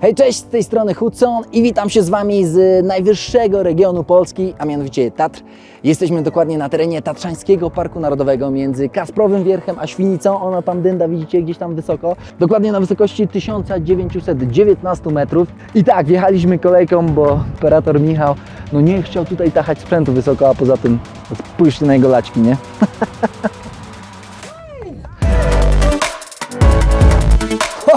Hej, cześć, z tej strony Hudson i witam się z Wami z najwyższego regionu Polski, a mianowicie Tatr. Jesteśmy dokładnie na terenie Tatrzańskiego Parku Narodowego między Kasprowym Wierchem a Świnicą. Ona tam dynda, widzicie gdzieś tam wysoko. Dokładnie na wysokości 1919 metrów. I tak, wjechaliśmy kolejką, bo operator Michał no nie chciał tutaj tachać sprzętu wysoko, a poza tym spójrzcie na jego laćki, nie?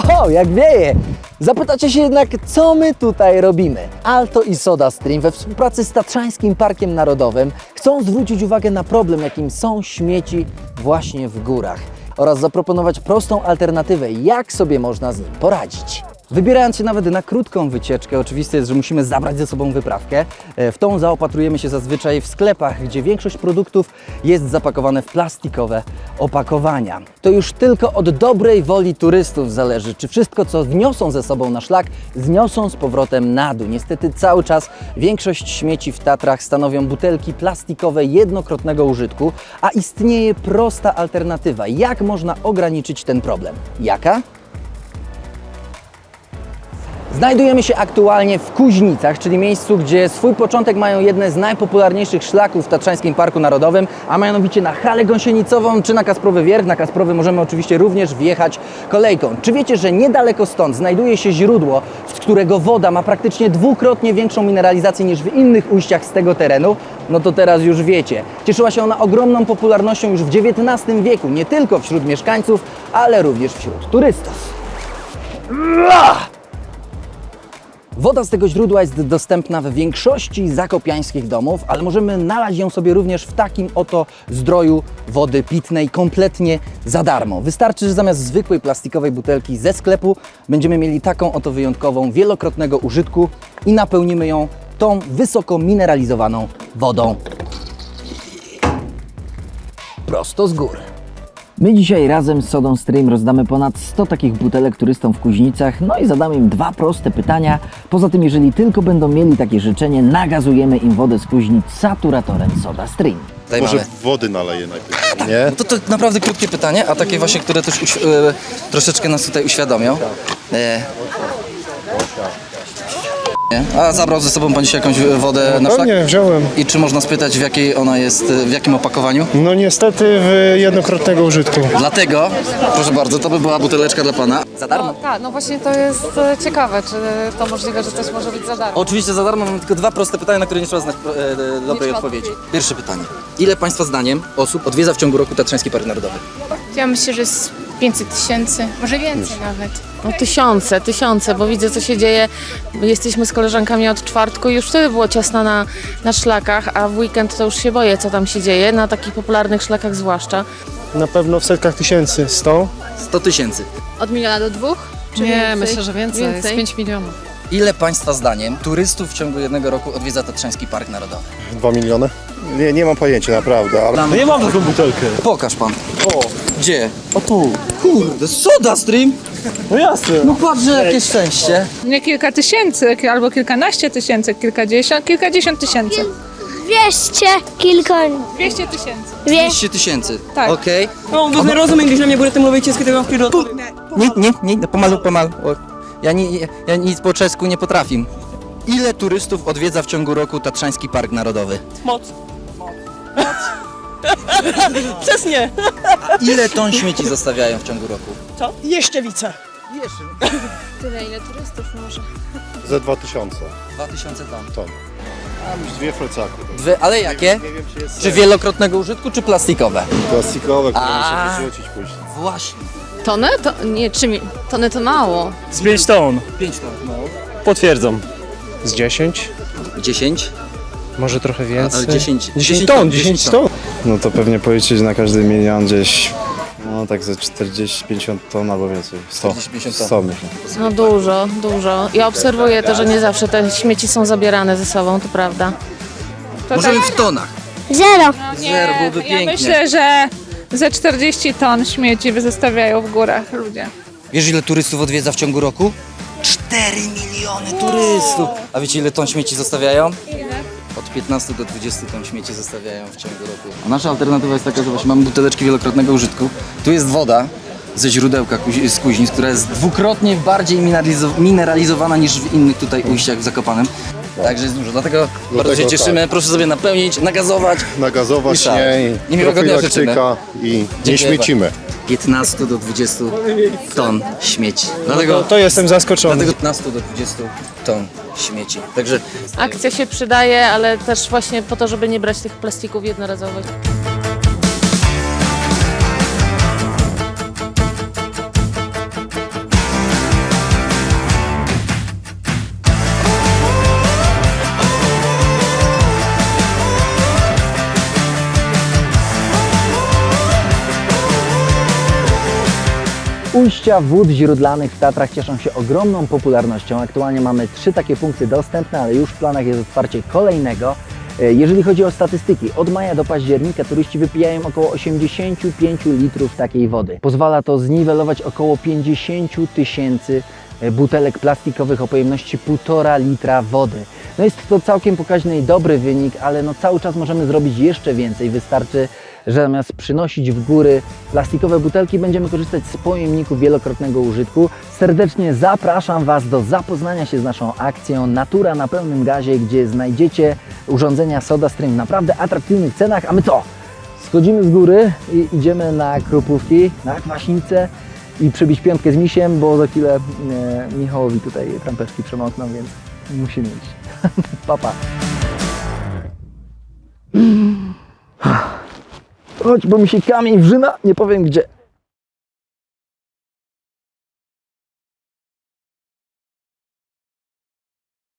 Ho, jak wieje! Zapytacie się jednak, co my tutaj robimy? Alto i Soda Stream we współpracy z Tatrzańskim Parkiem Narodowym chcą zwrócić uwagę na problem, jakim są śmieci właśnie w górach oraz zaproponować prostą alternatywę, jak sobie można z nim poradzić. Wybierając się nawet na krótką wycieczkę, oczywiste jest, że musimy zabrać ze sobą wyprawkę. E, W tą zaopatrujemy się zazwyczaj w sklepach, gdzie większość produktów jest zapakowane w plastikowe opakowania. To już tylko od dobrej woli turystów zależy, czy wszystko, co wniosą ze sobą na szlak, zniosą z powrotem na dół. Niestety cały czas większość śmieci w Tatrach stanowią butelki plastikowe jednokrotnego użytku, a istnieje prosta alternatywa. Jak można ograniczyć ten problem? Jaka? Znajdujemy się aktualnie w Kuźnicach, czyli miejscu, gdzie swój początek mają jedne z najpopularniejszych szlaków w Tatrzańskim Parku Narodowym, a mianowicie na Halę Gąsienicową czy na Kasprowy Wierch. Na Kasprowy możemy oczywiście również wjechać kolejką. Czy wiecie, że niedaleko stąd znajduje się źródło, z którego woda ma praktycznie dwukrotnie większą mineralizację niż w innych ujściach z tego terenu? No to teraz już wiecie. Cieszyła się ona ogromną popularnością już w XIX wieku, nie tylko wśród mieszkańców, ale również wśród turystów. Woda z tego źródła jest dostępna w większości zakopiańskich domów, ale możemy nalać ją sobie również w takim oto zdroju wody pitnej kompletnie za darmo. Wystarczy, że zamiast zwykłej plastikowej butelki ze sklepu będziemy mieli taką oto wyjątkową, wielokrotnego użytku i napełnimy ją tą wysoko mineralizowaną wodą prosto z góry. My dzisiaj razem z Sodą Stream rozdamy ponad 100 takich butelek turystom w Kuźnicach, no i zadamy im dwa proste pytania. Poza tym, jeżeli tylko będą mieli takie życzenie, nagazujemy im wodę z Kuźnic saturatorem Soda Stream. Może wody naleję najpierw, nie? No to, to naprawdę krótkie pytanie, a takie właśnie, które też uś- e, troszeczkę nas tutaj uświadomią. E, nie? A zabrał ze sobą pan dzisiaj jakąś wodę na szlak? Pewnie, wziąłem. I czy można spytać, w jakiej ona jest, w jakim opakowaniu? No niestety w jednokrotnego użytku. Dlatego, proszę bardzo, to by była buteleczka dla pana. Za darmo? No, tak, no właśnie to jest e, ciekawe, czy to możliwe, że coś może być za darmo. Oczywiście za darmo mam tylko dwa proste pytania, na które nie trzeba znać e, e, dobrej trzeba odpowiedzi. odpowiedzi. Pierwsze pytanie. Ile Państwa zdaniem osób odwiedza w ciągu roku Tatrzański Park Narodowy? Ja myślę, że jest 500 tysięcy, może więcej nawet. No tysiące, tysiące, bo widzę co się dzieje. Jesteśmy z koleżankami od czwartku i już wtedy było ciasno na, na szlakach, a w weekend to już się boję, co tam się dzieje, na takich popularnych szlakach zwłaszcza. Na pewno w setkach tysięcy. 100? 100 tysięcy. Od miliona do dwóch? Czy Nie, więcej? myślę, że więcej, Więcej? z 5 milionów. Ile Państwa zdaniem turystów w ciągu jednego roku odwiedza Tatrzański Park Narodowy? Dwa miliony? Nie, nie mam pojęcia naprawdę, ale... No nie mam taką butelkę. Pokaż pan. O. Gdzie? O tu. Kurde, soda stream! No jasne. No patrz, że jakie szczęście. Nie kilka tysięcy, albo kilkanaście tysięcy, kilkadziesiąt, kilkadziesiąt tysięcy. Wieście kilka... Dwieście tysięcy. 200 tysięcy. Tak. Okej. No, bo nie rozumiem, gdyż na mnie budete mluvit česky, tak vám půjdu. Nie, nie, nie, no pomalu, pomalu. Ja, ni, ja nic po czesku nie potrafię. Ile turystów odwiedza w ciągu roku Tatrzański Park Narodowy? Moc. Przesnie. Ile ton śmieci zostawiają w ciągu roku? Co? Jeszcze wice. Tyle, ile turystów może. ze dwa tysiące 2000 ton. ton. A już dwie flecaku. Dwie, ale jakie? Nie wiem, czy jest Czy wielokrotnego użytku, czy plastikowe? plastikowe, które A. muszę wyrzucić później. Właśnie. Tonę? To, nie, czy mi, tony to mało. Z 5 ton. 5 ton. No. Potwierdzam. Z 10? 10? Może trochę Ale więcej. 10, 10 ton, 10 ton. No to pewnie policzyć na każdy milion gdzieś, no tak ze 40-50 ton albo więcej. 100, 40-50 ton. 100 myślę. No dużo, dużo. Ja obserwuję to, że nie zawsze te śmieci są zabierane ze sobą, to prawda. Możemy w tonach. Zero. Zero, byłoby ja pięknie. myślę, że ze 40 ton śmieci zostawiają w górach ludzie. Wiesz ile turystów odwiedza w ciągu roku? 4 miliony turystów! A wiecie ile ton śmieci zostawiają? Od 15 do 20 ton śmieci zostawiają w ciągu roku. A nasza alternatywa jest taka, że właśnie mamy buteleczki wielokrotnego użytku. Tu jest woda, ze źródełka z Kuźnic, która jest dwukrotnie bardziej mineralizo- mineralizowana niż w innych tutaj ujściach w Zakopanem. Także jest dużo, dlatego, bardzo się Dlatego cieszymy. Proszę sobie napełnić, nagazować. Nagazować I tak. nie, I miłego dnia życzymy. i nie Dziękuję śmiecimy. 15 do 20 ton śmieci. Dlatego, To jestem zaskoczony. dlatego 15 do 20 ton śmieci. Także Akcja się przydaje, ale też właśnie po to, żeby nie brać tych plastików jednorazowych. Ujścia wód źródlanych w Tatrach cieszą się ogromną popularnością. Aktualnie mamy trzy takie punkty dostępne, ale już w planach jest otwarcie kolejnego. E, Jeżeli chodzi o statystyki, od maja do października turyści wypijają około 85 litrów takiej wody. Pozwala to zniwelować około 50 tysięcy e, butelek plastikowych o pojemności 1,5 litra wody. No jest to całkiem pokaźny i dobry wynik, ale no cały czas możemy zrobić jeszcze więcej. Wystarczy, że zamiast przynosić w góry plastikowe butelki, będziemy korzystać z pojemników wielokrotnego użytku. Serdecznie zapraszam Was do zapoznania się z naszą akcją Natura na pełnym gazie, gdzie znajdziecie urządzenia SodaStream w naprawdę atrakcyjnych cenach. A my co? Schodzimy z góry i idziemy na Krupówki, na Kwaśnicę i przebić piątkę z misiem, bo za chwilę e, Michałowi tutaj trampeczki przemokną, więc musimy iść. Papa. Chodź, bo mi się kamień wrzyna, nie powiem gdzie.